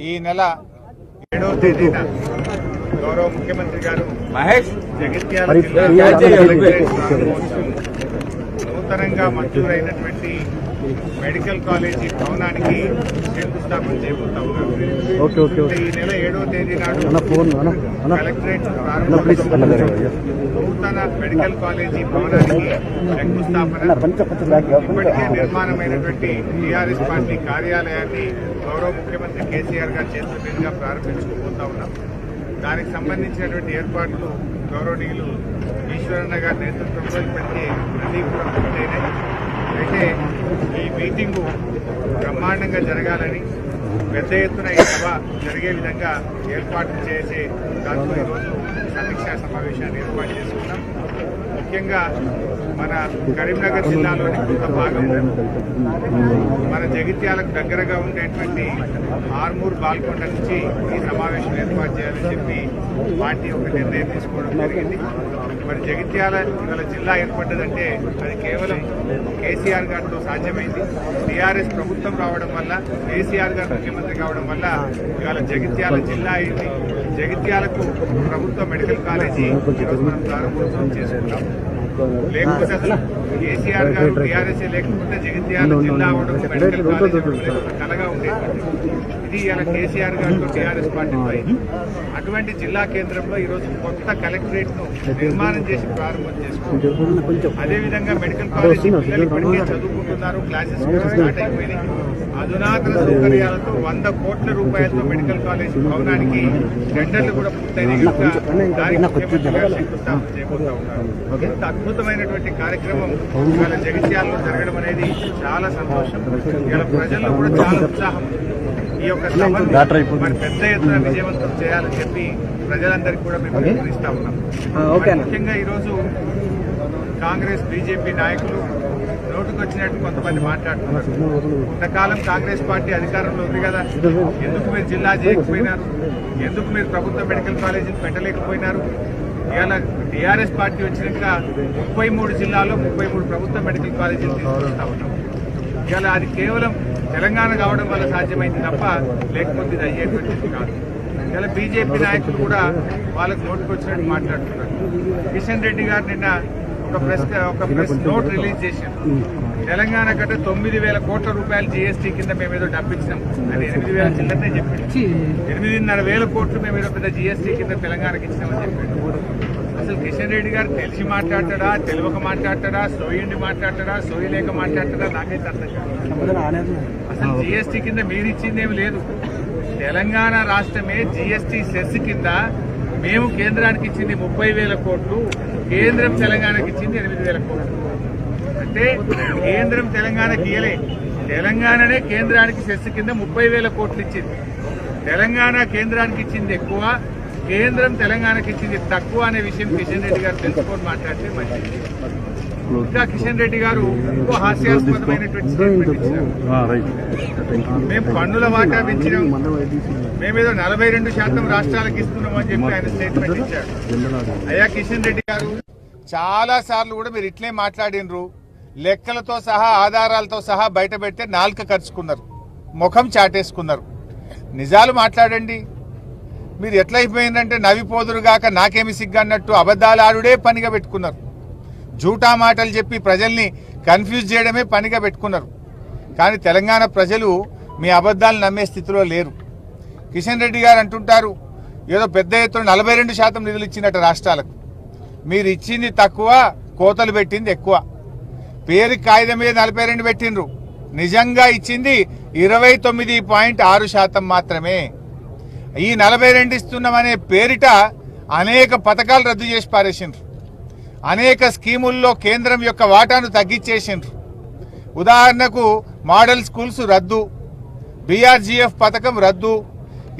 ఈ నెల ఏడవ తేదీన గౌరవ ముఖ్యమంత్రి గారు మహేష్ జగిత్యాల జిల్లా నూతనంగా మంజూరైనటువంటి మెడికల్ కాలేజీ భవనానికి శంకుస్థాపన చేయబోతా ఈ నెల ఏడవ తేదీ నాడు కలెక్టరేట్ నూతన మెడికల్ కాలేజీ భవనానికి శంకుస్థాపన. ఇప్పటికే నిర్మాణమైనటువంటి టీఆర్ఎస్ పార్టీ కార్యాలయాన్ని గౌరవ ముఖ్యమంత్రి కేసీఆర్ గారి చేతుల మీదుగా ప్రారంభించుకోబోతా ఉన్నాం. దానికి సంబంధించినటువంటి ఏర్పాట్లు గౌరవనీయులు ఈశ్వరన్న గారి నేతృత్వంలో ఇప్పటికే అన్నీ కూడా పూర్తయినాయి. అయితే ఈ మీటింగు బ్రహ్మాండంగా జరగాలని పెద్ద ఎత్తున ఈ సభ జరిగే విధంగా ఏర్పాట్లు చేసే దాంతో ఈరోజు సమీక్షా సమావేశాన్ని ఏర్పాటు చేసుకున్నాం. ముఖ్యంగా మన కరీంనగర్ జిల్లాలోని కొంత భాగం మన జగిత్యాలకు దగ్గరగా ఉండేటువంటి ఆర్మూర్ బాల్కొండ నుంచి ఈ సమావేశం ఏర్పాటు చేయాలని చెప్పి పార్టీ ఒక నిర్ణయం తీసుకోవడం జరిగింది. మరి జగిత్యాల ఇవాళ జిల్లా ఏర్పడ్డదంటే అది కేవలం కేసీఆర్ గారితో సాధ్యమైంది. టీఆర్ఎస్ ప్రభుత్వం రావడం వల్ల కేసీఆర్ గారు ముఖ్యమంత్రి కావడం వల్ల ఇవాళ జగిత్యాల జిల్లా అయింది. జగిత్యాలకు ప్రభుత్వ మెడికల్ కాలేజీ ఈరోజు మనం ప్రారంభోత్సవం చేసుకున్నాం. లేకపోతే అసలు కేసీఆర్ గారు టీఆర్ఎస్ లేకపోతే జగిత్యాల జిల్లా ఉండడం మెడికల్ కాలేజీ కలగా ఉండేది. ఇది ఇలా కేసీఆర్ గారితో టీఆర్ఎస్ పార్టీతో అయింది అటువంటి జిల్లా కేంద్రంలో ఈరోజు కొత్త కలెక్టరేట్ను నిర్మాణం చేసి ప్రారంభం చేసుకుంటాం అదేవిధంగా మెడికల్ కాలేజ్ పిల్లలు ఇప్పటికే చదువుకుంటున్నారు క్లాసెస్ కూడా స్టార్ట్ అయిపోయినాయి. అధునాతన సౌకర్యాలతో వంద కోట్ల రూపాయలతో మెడికల్ కాలేజ్ భవనానికి టెండర్లు కూడా పూర్తయినాయి. శంకుస్థాపన చేయబోతా ఉన్నారు. ఇంత అద్భుతమైనటువంటి కార్యక్రమం ఇవాళ జగిత్యాలలో జరగడం అనేది చాలా సంతోషం. ఇవాళ ప్రజల్లో కూడా చాలా ఉత్సాహం. ఈ యొక్క సభను మరి పెద్ద ఎత్తున విజయవంతం చేయాలని చెప్పి ప్రజలందరికీ కూడా మేము పిలుపునిస్తా ఉన్నాం. ముఖ్యంగా ఈరోజు కాంగ్రెస్ బీజేపీ నాయకులు నోటుకొచ్చినట్టు కొంతమంది మాట్లాడుతున్నారు. కొంతకాలం కాంగ్రెస్ పార్టీ అధికారంలో ఉంది కదా. ఎందుకు మీరు జిల్లా చేయకపోయినారు? ఎందుకు మీరు ప్రభుత్వ మెడికల్ కాలేజీలు పెట్టలేకపోయినారు? ఇవాళ టీఆర్ఎస్ పార్టీ వచ్చినాక ముప్పై మూడు జిల్లాల్లో ముప్పై మూడు ప్రభుత్వ మెడికల్ కాలేజీలు తీసుకొస్తా ఉన్నాం. ఇవాళ అది కేవలం తెలంగాణ కావడం వల్ల సాధ్యమైంది తప్ప లేకపోతే ఇది అయ్యేటువంటిది కాదు. ఇలా బీజేపీ నాయకులు కూడా వాళ్ళకి నోటుకొచ్చినట్టు మాట్లాడుతున్నారు. కిషన్ రెడ్డి గారు నిన్న ఒక ప్రెస్ ఒక ప్రెస్ నోట్ రిలీజ్ చేశారు. తెలంగాణ కంటే తొమ్మిది వేల కోట్ల రూపాయలు జీఎస్టీ కింద మేము ఏదో డబ్బిచ్చినాం అది ఎనిమిది వేల చిల్లరనే చెప్పాడు. ఎనిమిదిన్నర వేల కోట్లు మేము ఏదో పెద్ద జీఎస్టీ కింద తెలంగాణకి ఇచ్చినామని చెప్పాడు. అసలు కిషన్ రెడ్డి గారు తెలిసి మాట్లాడతాడా తెలియక మాట్లాడతాడా సోయిండి మాట్లాడతాడా సోయి లేక మాట్లాడతాడా నాకైతే అర్థం కాదు. జిఎస్టీ కింద మీరు ఇచ్చింది ఏమి లేదు. తెలంగాణ రాష్ట్రమే జిఎస్టీ సెస్ కింద మేము కేంద్రానికి ఇచ్చింది ముప్పై వేల కోట్లు కేంద్రం తెలంగాణకి ఇచ్చింది ఎనిమిది వేల కోట్లు. అంటే కేంద్రం తెలంగాణకి ఇయలే తెలంగాణనే కేంద్రానికి సెస్ కింద ముప్పై వేల కోట్లు ఇచ్చింది. తెలంగాణ కేంద్రానికి ఇచ్చింది ఎక్కువ కేంద్రం తెలంగాణకి ఇచ్చింది తక్కువ అనే విషయం కిషన్ రెడ్డి గారు తెలుసుకొని మాట్లాడితే మంచిది. ఇంకా కిషన్ రెడ్డి గారు హాస్యాస్పదమైనటువంటి స్టేట్మెంట్ ఇచ్చారు. మేము పన్నుల వాటా పెంచినాం. మేమేదో నలభై రెండు శాతం రాష్ట్రాలకు ఇస్తున్నాం అని చెప్పి ఆయన స్టేట్మెంట్ ఇచ్చాడు అయ్యా కిషన్ రెడ్డి గారు చాలా సార్లు కూడా మీరు ఇట్లే మాట్లాడినరు. లెక్కలతో సహా ఆధారాలతో సహా బయట పెడితే నాలుక ఖర్చుకున్నారు ముఖం చాటేసుకున్నారు. నిజాలు మాట్లాడండి. మీరు ఎట్లా అయిపోయిందంటే నవ్విపోదురుగాక నాకేమి సిగ్గన్నట్టు అబద్ధాలు ఆడుడే పనిగా పెట్టుకున్నారు. జూటా మాటలు చెప్పి ప్రజల్ని కన్ఫ్యూజ్ చేయడమే పనిగా పెట్టుకున్నారు. కానీ తెలంగాణ ప్రజలు మీ అబద్ధాలు నమ్మే స్థితిలో లేరు. కిషన్ రెడ్డి గారు అంటుంటారు ఏదో పెద్ద ఎత్తున నలభై రెండు శాతం నిధులు ఇచ్చినట్టు రాష్ట్రాలకు. మీరు ఇచ్చింది తక్కువ కోతలు పెట్టింది ఎక్కువ. పేరు కాగితం మీద నలభై రెండు పెట్టిండ్రు. నిజంగా ఇచ్చింది ఇరవై తొమ్మిది పాయింట్ ఆరు శాతం మాత్రమే. ఈ నలభై రెండు ఇస్తున్నామనే పేరిట అనేక పథకాలు రద్దు చేసి పారేసిండ్రు. అనేక స్కీముల్లో కేంద్రం యొక్క వాటాను తగ్గించేసిండ్రు. ఉదాహరణకు మోడల్ స్కూల్స్ రద్దు బీఆర్జీఎఫ్ పథకం రద్దు.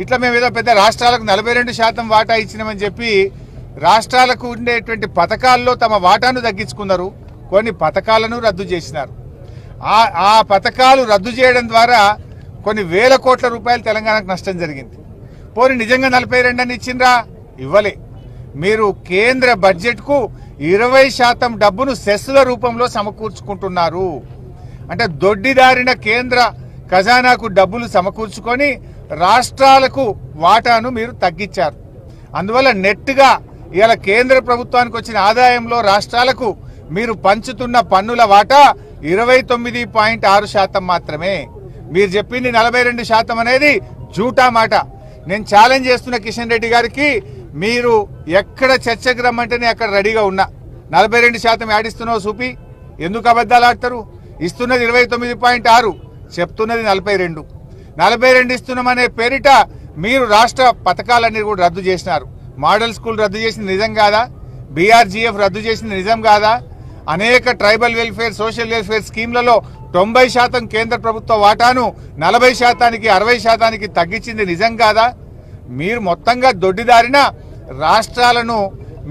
ఇట్లా మేము ఏదో పెద్ద రాష్ట్రాలకు నలభై రెండు శాతం వాటా ఇచ్చినామని చెప్పి రాష్ట్రాలకు ఉండేటువంటి పథకాల్లో తమ వాటాను తగ్గించుకున్నారు. కొన్ని పథకాలను రద్దు చేసినారు. ఆ ఆ పథకాలు రద్దు చేయడం ద్వారా కొన్ని వేల కోట్ల రూపాయలు తెలంగాణకు నష్టం జరిగింది. పోనీ నిజంగా నలభై రెండు అని ఇచ్చిండ్రా? ఇవ్వలే. మీరు కేంద్ర బడ్జెట్కు ఇరవై శాతం డబ్బును సెస్ల రూపంలో సమకూర్చుకుంటున్నారు. అంటే దొడ్డిదారిన కేంద్ర ఖజానాకు డబ్బులు సమకూర్చుకొని రాష్ట్రాలకు వాటాను మీరు తగ్గించారు. అందువల్ల నెట్గా ఇవాళ కేంద్ర ప్రభుత్వానికి వచ్చిన ఆదాయంలో రాష్ట్రాలకు మీరు పంచుతున్న పన్నుల వాటా ఇరవై తొమ్మిది పాయింట్ ఆరు శాతం మాత్రమే. మీరు చెప్పింది నలభై రెండు శాతం అనేది జూటా మాట. నేను ఛాలెంజ్ చేస్తున్న కిషన్ రెడ్డి గారికి మీరు ఎక్కడ చర్చకు రమ్మంటేనే అక్కడ రెడీగా ఉన్నా. నలభై రెండు శాతం యాడిస్తున్నావు చూపి ఎందుకు అబద్ధాలు ఆడతారు? ఇస్తున్నది ఇరవై తొమ్మిది పాయింట్ ఆరు చెప్తున్నది నలభై రెండు. నలభై రెండు ఇస్తున్నామనే పేరిట మీరు రాష్ట్ర పథకాలన్నీ కూడా రద్దు చేసినారు. మోడల్ స్కూల్ రద్దు చేసింది నిజం కాదా? బీఆర్జీఎఫ్ రద్దు చేసింది నిజం కాదా? అనేక ట్రైబల్ వెల్ఫేర్ సోషల్ వెల్ఫేర్ స్కీమ్లలో తొంభై శాతం కేంద్ర ప్రభుత్వ వాటాను నలభై శాతానికి అరవై శాతానికి తగ్గించింది నిజం కాదా? మీరు మొత్తంగా దొడ్డిదారిన రాష్ట్రాలను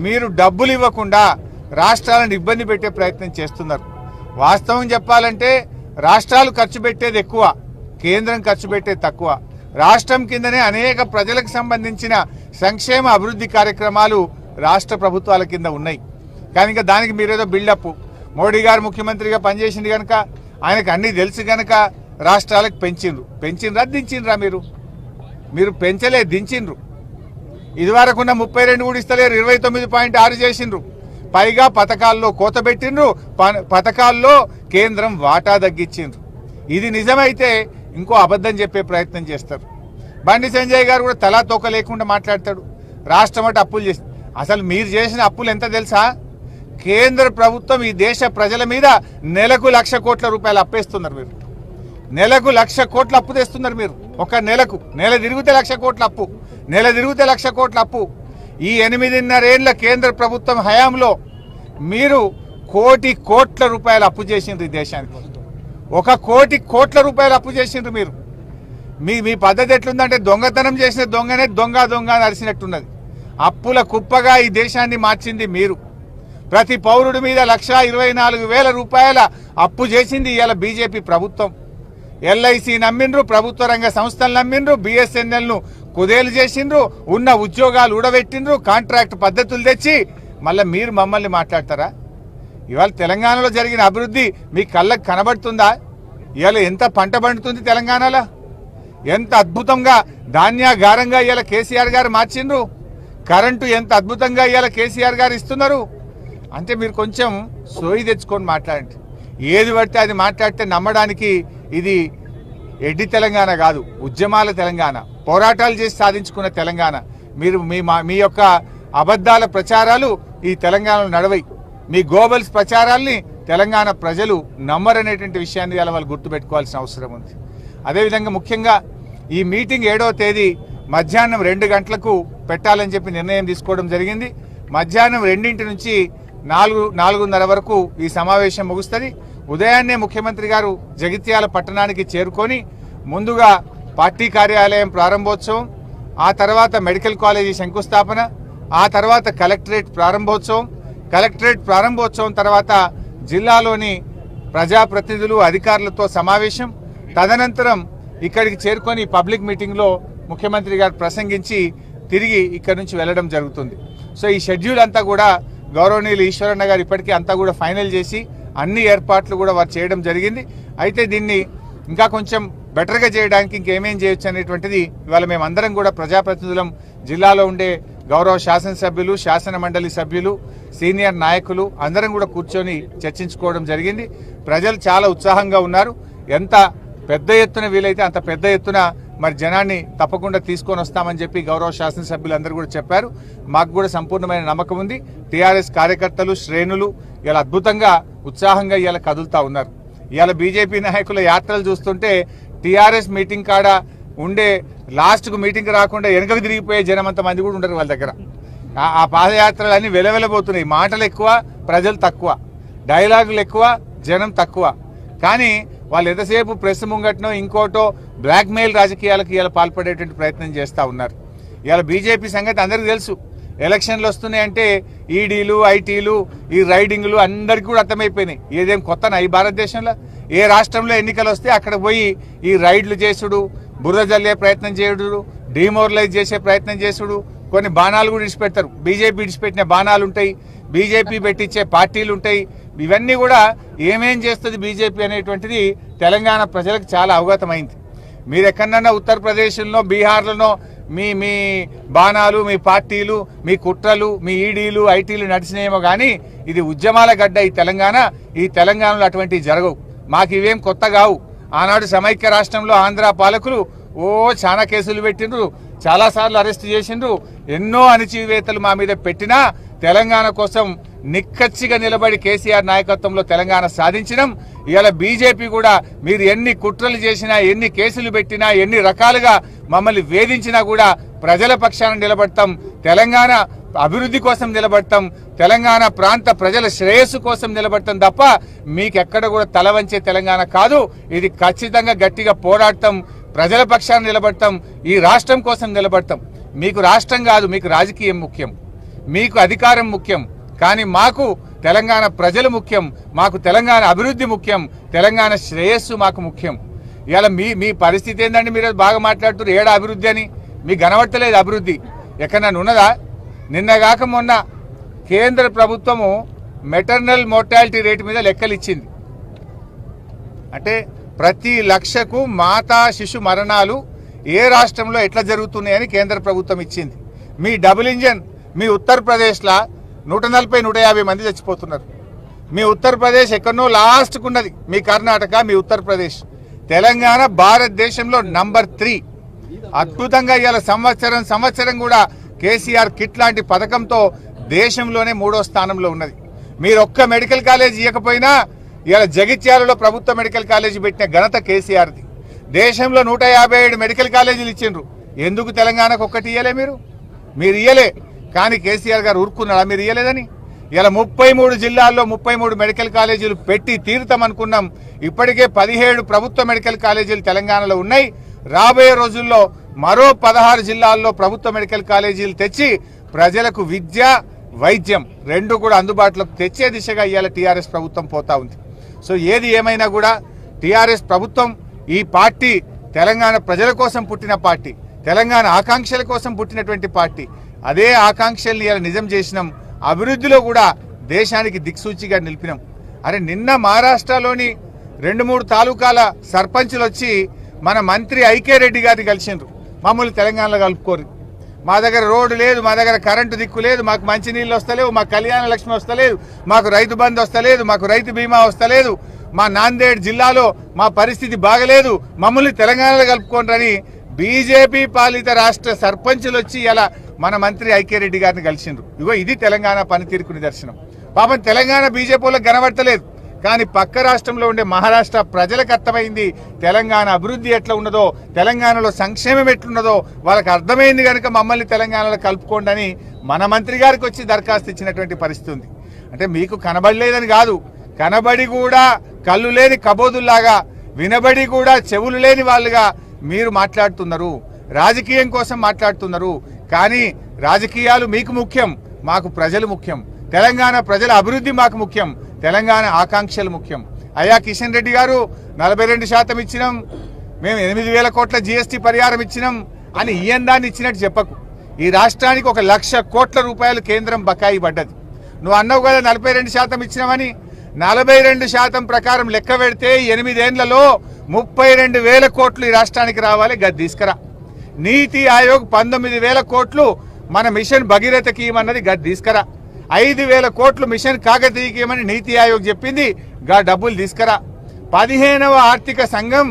మీరు డబ్బులు ఇవ్వకుండా రాష్ట్రాలను ఇబ్బంది పెట్టే ప్రయత్నం చేస్తున్నారు. వాస్తవం చెప్పాలంటే రాష్ట్రాలు ఖర్చు పెట్టేది ఎక్కువ కేంద్రం ఖర్చు పెట్టేది తక్కువ. రాష్ట్రం కిందనే అనేక ప్రజలకు సంబంధించిన సంక్షేమ అభివృద్ధి కార్యక్రమాలు రాష్ట్ర ప్రభుత్వాల కింద ఉన్నాయి. కానీ ఇంకా దానికి మీరేదో బిల్డప్. మోడీ గారు ముఖ్యమంత్రిగా పనిచేసింది కనుక ఆయనకు అన్ని తెలుసు కనుక రాష్ట్రాలకు పెంచిండ్రు. పెంచిండ్రా దించిండ్రా మీరు? మీరు పెంచలే దించిండ్రు. ఇదివరకున్న ముప్పై రెండు కూడా ఇస్తలేరు ఇరవై తొమ్మిది పాయింట్ ఆరు చేసిండ్రు. పైగా పథకాల్లో కోత పెట్టిండ్రు ప- పథకాల్లో కేంద్రం వాటా తగ్గించిండ్రు. ఇది నిజమైతే ఇంకో అబద్ధం చెప్పే ప్రయత్నం చేస్తారు. బండి సంజయ్ గారు కూడా తలా తోక లేకుండా మాట్లాడతాడు. రాష్ట్రం అంటే అప్పులు చేసి అసలు మీరు చేసిన అప్పులు ఎంత తెలుసా? కేంద్ర ప్రభుత్వం ఈ దేశ ప్రజల మీద నెలకు లక్ష కోట్ల రూపాయలు అప్పేస్తున్నారు మీరు. నెలకు లక్ష కోట్ల అప్పు తెస్తున్నారు మీరు. ఒక నెలకు నెల తిరిగితే లక్ష కోట్ల అప్పు నెల తిరిగితే లక్ష కోట్ల అప్పు. ఈ ఎనిమిదిన్నరేళ్ళ కేంద్ర ప్రభుత్వం హయాంలో మీరు కోటి కోట్ల రూపాయలు అప్పు చేసిండ్రు ఈ దేశానికి. ఒక కోటి కోట్ల రూపాయలు అప్పు చేసిండ్రు మీరు. మీ మీ పద్ధతి ఎట్లుందంటే దొంగతనం చేసిన దొంగనే దొంగ దొంగ అని అరిసినట్టున్నది. అప్పుల కుప్పగా ఈ దేశాన్ని మార్చింది మీరు. ప్రతి పౌరుడి మీద లక్ష ఇరవై నాలుగు వేల రూపాయల అప్పు చేసింది ఇవాళ బీజేపీ ప్రభుత్వం. ఎల్ఐసి నమ్మిండ్రు ప్రభుత్వ రంగ సంస్థలు నమ్మిండ్రు బిఎస్ఎన్ఎల్ను కుదేలు చేసిండ్రు ఉన్న ఉద్యోగాలు ఊడబెట్టిండ్రు కాంట్రాక్ట్ పద్ధతులు తెచ్చి మళ్ళీ మీరు మమ్మల్ని మాట్లాడతారా? ఇవాళ తెలంగాణలో జరిగిన అభివృద్ధి మీ కళ్ళకు కనబడుతుందా? ఇవాళ ఎంత పంట పండుతుంది తెలంగాణలో? ఎంత అద్భుతంగా ధాన్యాగారంగా ఇవాళ కేసీఆర్ గారు మార్చిండ్రు? కరెంటు ఎంత అద్భుతంగా ఇవాళ కేసీఆర్ గారు ఇస్తున్నారు? అంటే మీరు కొంచెం సోయి తెచ్చుకొని మాట్లాడండి. ఏది పడితే అది మాట్లాడితే నమ్మడానికి ఇది ఎడ్డి తెలంగాణ కాదు ఉద్యమాల తెలంగాణ. పోరాటాలు చేసి సాధించుకున్న తెలంగాణ. మీరు మీ మా- మీ యొక్క అబద్ధాల ప్రచారాలు ఈ తెలంగాణలో నడవై. మీ గోబల్స్ ప్రచారాల్ని తెలంగాణ ప్రజలు నమ్మరనేటువంటి విషయాన్ని ఇవాళ వాళ్ళు గుర్తుపెట్టుకోవాల్సిన అవసరం ఉంది. అదేవిధంగా ముఖ్యంగా ఈ మీటింగ్ ఏడవ తేదీ మధ్యాహ్నం రెండు గంటలకు పెట్టాలని చెప్పి నిర్ణయం తీసుకోవడం జరిగింది. మధ్యాహ్నం రెండింటి నుంచి నాలుగు నాలుగున్నర వరకు ఈ సమావేశం ముగుస్తుంది. ఉదయాన్నే ముఖ్యమంత్రి గారు జగిత్యాల పట్టణానికి చేరుకొని ముందుగా పార్టీ కార్యాలయం ప్రారంభోత్సవం ఆ తర్వాత మెడికల్ కాలేజీ శంకుస్థాపన ఆ తర్వాత కలెక్టరేట్ ప్రారంభోత్సవం. కలెక్టరేట్ ప్రారంభోత్సవం తర్వాత జిల్లాలోని ప్రజాప్రతినిధులు అధికారులతో సమావేశం. తదనంతరం ఇక్కడికి చేరుకొని పబ్లిక్ మీటింగ్లో ముఖ్యమంత్రి గారు ప్రసంగించి తిరిగి ఇక్కడి నుంచి వెళ్ళడం జరుగుతుంది. సో ఈ షెడ్యూల్ అంతా కూడా గౌరవనీయులు ఈశ్వరన్న గారు ఇప్పటికీ అంతా కూడా ఫైనల్ చేసి అన్ని ఏర్పాట్లు కూడా వారు చేయడం జరిగింది. అయితే దీన్ని ఇంకా కొంచెం బెటర్గా చేయడానికి ఇంకేమేం చేయొచ్చు అనేటువంటిది ఇవాళ మేమందరం కూడా ప్రజాప్రతినిధులం జిల్లాలో ఉండే గౌరవ శాసనసభ్యులు శాసన మండలి సభ్యులు సీనియర్ నాయకులు అందరం కూడా కూర్చొని చర్చించుకోవడం జరిగింది. ప్రజలు చాలా ఉత్సాహంగా ఉన్నారు. ఎంత పెద్ద ఎత్తున వీలైతే అంత పెద్ద ఎత్తున మరి జనాన్ని తప్పకుండా తీసుకొని వస్తామని చెప్పి గౌరవ శాసనసభ్యులు అందరూ కూడా చెప్పారు. మాకు కూడా సంపూర్ణమైన నమ్మకం ఉంది. టీఆర్ఎస్ కార్యకర్తలు శ్రేణులు ఇలా అద్భుతంగా ఉత్సాహంగా ఇలా కదులుతా ఉన్నారు. ఇవాళ బీజేపీ నాయకుల యాత్రలు చూస్తుంటే టీఆర్ఎస్ మీటింగ్ కాడ ఉండే లాస్ట్కు మీటింగ్ రాకుండా వెనకకు తిరిగిపోయే జనం అంత మంది కూడా ఉండరు వాళ్ళ దగ్గర. ఆ- పాదయాత్రలు అన్నీ వెలవెలబోతున్నాయి. మాటలు ఎక్కువ ప్రజలు తక్కువ. డైలాగులు ఎక్కువ జనం తక్కువ. కానీ వాళ్ళు ఎంతసేపు ప్రెస్ ముంగట్నో ఇంకోటో బ్లాక్మెయిల్ రాజకీయాలకు ఇలా పాల్పడేటువంటి ప్రయత్నం చేస్తూ ఉన్నారు. ఇవాళ బీజేపీ సంగతి అందరికీ తెలుసు. ఎలక్షన్లు వస్తున్నాయంటే E ఈడీలు ఐటీలు ఈ రైడింగ్లు అందరికీ కూడా అర్థమైపోయినాయి. ఏదేం కొత్తనా ఈ భారతదేశంలో? ఏ రాష్ట్రంలో ఎన్నికలు వస్తే అక్కడ పోయి ఈ రైడ్లు చేసుడు బురద జల్లే ప్రయత్నం చేయుడు డిమోరలైజ్ చేసే ప్రయత్నం చేసుడు కొన్ని బాణాలు కూడా ఇడిచిపెడతారు బీజేపీ ఇడిచిపెట్టిన బాణాలు ఉంటాయి బీజేపీ పెట్టించే పార్టీలు ఉంటాయి. ఇవన్నీ కూడా ఏమేం చేస్తుంది బీజేపీ అనేటువంటిది తెలంగాణ ప్రజలకు చాలా అవగతమైంది. మీరు ఎక్కడన్నా ఉత్తరప్రదేశ్లో బీహార్లోనో మీ మీ బాణాలు మీ పార్టీలు మీ కుట్రలు మీ ఈడీలు ఐటీలు నడిచినాయేమో కానీ ఇది ఉద్యమాల గడ్డ ఈ తెలంగాణ. ఈ తెలంగాణలో అటువంటివి జరగవు. మాకు ఇవేం కొత్త కావు. ఆనాడు సమైక్య రాష్ట్రంలో ఆంధ్ర పాలకులు ఓ చాలా కేసులు పెట్టిండ్రు. చాలాసార్లు అరెస్ట్ చేసిండ్రు. ఎన్నో అణచివేతలు మా మీద పెట్టినా తెలంగాణ కోసం నిక్కచ్చిగా నిలబడి కేసీఆర్ నాయకత్వంలో తెలంగాణ సాధించడం ఇవాళ బీజేపీ కూడా మీరు ఎన్ని కుట్రలు చేసినా ఎన్ని కేసులు పెట్టినా ఎన్ని రకాలుగా మమ్మల్ని వేధించినా కూడా ప్రజల పక్షాన నిలబడతాం తెలంగాణ అభివృద్ధి కోసం నిలబడతాం తెలంగాణ ప్రాంత ప్రజల శ్రేయస్సు కోసం నిలబడతాం తప్ప మీకెక్కడ కూడా తల వంచే తెలంగాణ కాదు. ఇది ఖచ్చితంగా గట్టిగా పోరాడతాం ప్రజల పక్షాన నిలబడతాం ఈ రాష్ట్రం కోసం నిలబడతాం. మీకు రాష్ట్రం కాదు మీకు రాజకీయం ముఖ్యం. మీకు అధికారం ముఖ్యం. కానీ మాకు తెలంగాణ ప్రజలు ముఖ్యం. మాకు తెలంగాణ అభివృద్ధి ముఖ్యం. తెలంగాణ శ్రేయస్సు మాకు ముఖ్యం. ఇవాళ మీ మీ పరిస్థితి ఏంటంటే మీరు బాగా మాట్లాడుతున్నారు? ఏడా అభివృద్ధి అని? మీకు కనబడతలేదు అభివృద్ధి. ఎక్కడన్నా ఉన్నదా? నిన్నగాక మొన్న కేంద్ర ప్రభుత్వము మెటర్నల్ మోర్టాలిటీ రేటు మీద లెక్కలు ఇచ్చింది అంటే ప్రతి లక్షకు మాతా శిశు మరణాలు ఏ రాష్ట్రంలో ఎట్లా జరుగుతున్నాయని కేంద్ర ప్రభుత్వం ఇచ్చింది. మీ డబుల్ ఇంజన్ మీ ఉత్తరప్రదేశ్లో నూట నలభై నూట యాభై మంది చచ్చిపోతున్నారు. మీ ఉత్తరప్రదేశ్ ఎక్కడనో లాస్ట్కు ఉన్నది మీ కర్ణాటక మీ ఉత్తరప్రదేశ్. తెలంగాణ భారతదేశంలో నంబర్ త్రీ. అద్భుతంగా ఇవాళ సంవత్సరం సంవత్సరం కూడా కేసీఆర్ కిట్ లాంటి పథకంతో దేశంలోనే మూడో స్థానంలో ఉన్నది. మీరు ఒక్క మెడికల్ కాలేజ్ ఇవ్వకపోయినా ఇవాళ జగిత్యాలలో ప్రభుత్వ మెడికల్ కాలేజీ పెట్టిన ఘనత కేసీఆర్ది. దేశంలో నూట యాభై ఏడు మెడికల్ కాలేజీలు ఇచ్చిండ్రు. ఎందుకు తెలంగాణకు ఒక్కటి ఇయ్యలే మీరు? మీరు ఇయ్యలే. కానీ కేసీఆర్ గారు ఊరుకున్నాడా? మీరు ఇయ్యలేదని? ఇలా ముప్పై మూడు జిల్లాల్లో ముప్పై మూడు మెడికల్ కాలేజీలు పెట్టి తీరుతామనుకున్నాం. ఇప్పటికే పదిహేడు ప్రభుత్వ మెడికల్ కాలేజీలు తెలంగాణలో ఉన్నాయి. రాబోయే రోజుల్లో మరో పదహారు జిల్లాల్లో ప్రభుత్వ మెడికల్ కాలేజీలు తెచ్చి ప్రజలకు విద్య వైద్యం రెండు కూడా అందుబాటులోకి తెచ్చే దిశగా ఇవాళ టీఆర్ఎస్ ప్రభుత్వం పోతా ఉంది. సో ఏది ఏమైనా కూడా టీఆర్ఎస్ ప్రభుత్వం ఈ పార్టీ తెలంగాణ ప్రజల కోసం పుట్టిన పార్టీ తెలంగాణ ఆకాంక్షల కోసం పుట్టినటువంటి పార్టీ అదే ఆకాంక్షల్ని ఇలా నిజం చేసినాం. అభివృద్ధిలో కూడా దేశానికి దిక్సూచిగా నిలిపినాం. అరే నిన్న మహారాష్ట్రలోని రెండు మూడు తాలూకాల సర్పంచులు వచ్చి మన మంత్రి ఐకే రెడ్డి గారిని కలిసిండ్రు. మమ్మల్ని తెలంగాణలో కలుపుకోరు. మా దగ్గర రోడ్డు లేదు మా దగ్గర కరెంటు దిక్కు లేదు మాకు మంచినీళ్ళు వస్తలేవు మాకు కళ్యాణ లక్ష్మి వస్తలేదు మాకు రైతు బంధు వస్తలేదు మాకు రైతు బీమా వస్తలేదు. మా నాందేడ్ జిల్లాలో మా పరిస్థితి బాగలేదు. మమ్మల్ని తెలంగాణలో కలుపుకోండి బీజేపీ పాలిత రాష్ట్ర సర్పంచులు వచ్చి ఇలా మన మంత్రి ఐక్యరెడ్డి గారిని కలిసిండ్రు. ఇగో ఇది తెలంగాణ పనితీరుకు నిదర్శనం. పాపం తెలంగాణ బీజేపీలో కనబడతలేదు. కానీ పక్క రాష్ట్రంలో ఉండే మహారాష్ట్ర ప్రజలకు అర్థమైంది తెలంగాణ అభివృద్ధి ఎట్లా ఉన్నదో తెలంగాణలో సంక్షేమం ఎట్లున్నదో వాళ్ళకి అర్థమైంది కనుక మమ్మల్ని తెలంగాణలో కలుపుకోండి అని మన మంత్రి గారికి వచ్చి దరఖాస్తు ఇచ్చినటువంటి పరిస్థితి ఉంది. అంటే మీకు కనబడలేదని కాదు. కనబడి కూడా కళ్ళు లేని కబోదుల్లాగా వినబడి కూడా చెవులు లేని వాళ్ళుగా మీరు మాట్లాడుతున్నారు రాజకీయం కోసం మాట్లాడుతున్నారు కానీ రాజకీయాలు మీకు ముఖ్యం మాకు ప్రజలు ముఖ్యం. తెలంగాణ ప్రజల అభివృద్ధి మాకు ముఖ్యం తెలంగాణ ఆకాంక్షలు ముఖ్యం. అయ్యా కిషన్ రెడ్డి గారు నలభై రెండు శాతం ఇచ్చినాం మేము ఎనిమిది వేల కోట్ల జీఎస్టీ పరిహారం ఇచ్చినాం అని ఈయన దాన్ని ఇచ్చినట్టు చెప్పకు. ఈ రాష్ట్రానికి ఒక లక్ష కోట్ల రూపాయలు కేంద్రం బకాయి పడ్డది. నువ్వు అన్నావు కదా నలభై రెండు శాతం ఇచ్చినామని నలభై రెండు శాతం ప్రకారం లెక్క పెడితే ఎనిమిదేళ్ళలో ముప్పై రెండు వేల కోట్లు ఈ రాష్ట్రానికి రావాలి గది తీసుకురా. నీతి ఆయోగ్ పంతొమ్మిది వేల కోట్లు మన మిషన్ భగీరథకి ఇవ్వమన్నది గది తీసుకురా. ఐదు వేల కోట్లు మిషన్ కాకతీయకి ఇవ్వమని నీతి ఆయోగ్ చెప్పింది గా డబ్బులు తీసుకురా. పదిహేనవ ఆర్థిక సంఘం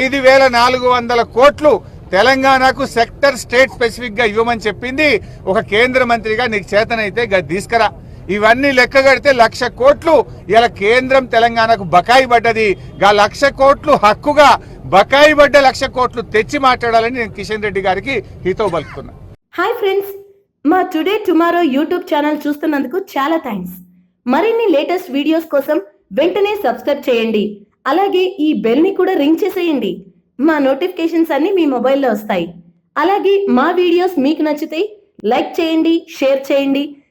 ఐదు వేల నాలుగు వందల కోట్లు తెలంగాణకు సెక్టర్ స్టేట్ స్పెసిఫిక్గా ఇవ్వమని చెప్పింది ఒక కేంద్ర మంత్రిగా నీకు చేతనైతే గది తీసుకురా. ఇవన్నీ లెక్క కడితే లక్ష కోట్లు ఇలా కేంద్రం తెలంగాణకు బకాయి పడ్డది. గా లక్ష కోట్లు హక్కుగా బకాయి పడ్డ లక్ష కోట్లు తెచ్చి మాట్లాడాలని నేను కిషన్ రెడ్డి గారికి హితో పలుకుతున్నా. హాయ్ ఫ్రెండ్స్ మా టుడే టుమారో యూట్యూబ్ ఛానల్ చూస్తున్నందుకు చాలా థ్యాంక్స్ మరిన్ని లేటెస్ట్ వీడియోస్ కోసం వెంటనే సబ్స్క్రైబ్ చేయండి. అలాగే ఈ బెల్ని కూడా రింగ్ చేసేయండి. మా నోటిఫికేషన్స్ అన్ని మీ మొబైల్లో వస్తాయి. అలాగే మా వీడియోస్ మీకు నచ్చితే లైక్ చేయండి షేర్ చేయండి.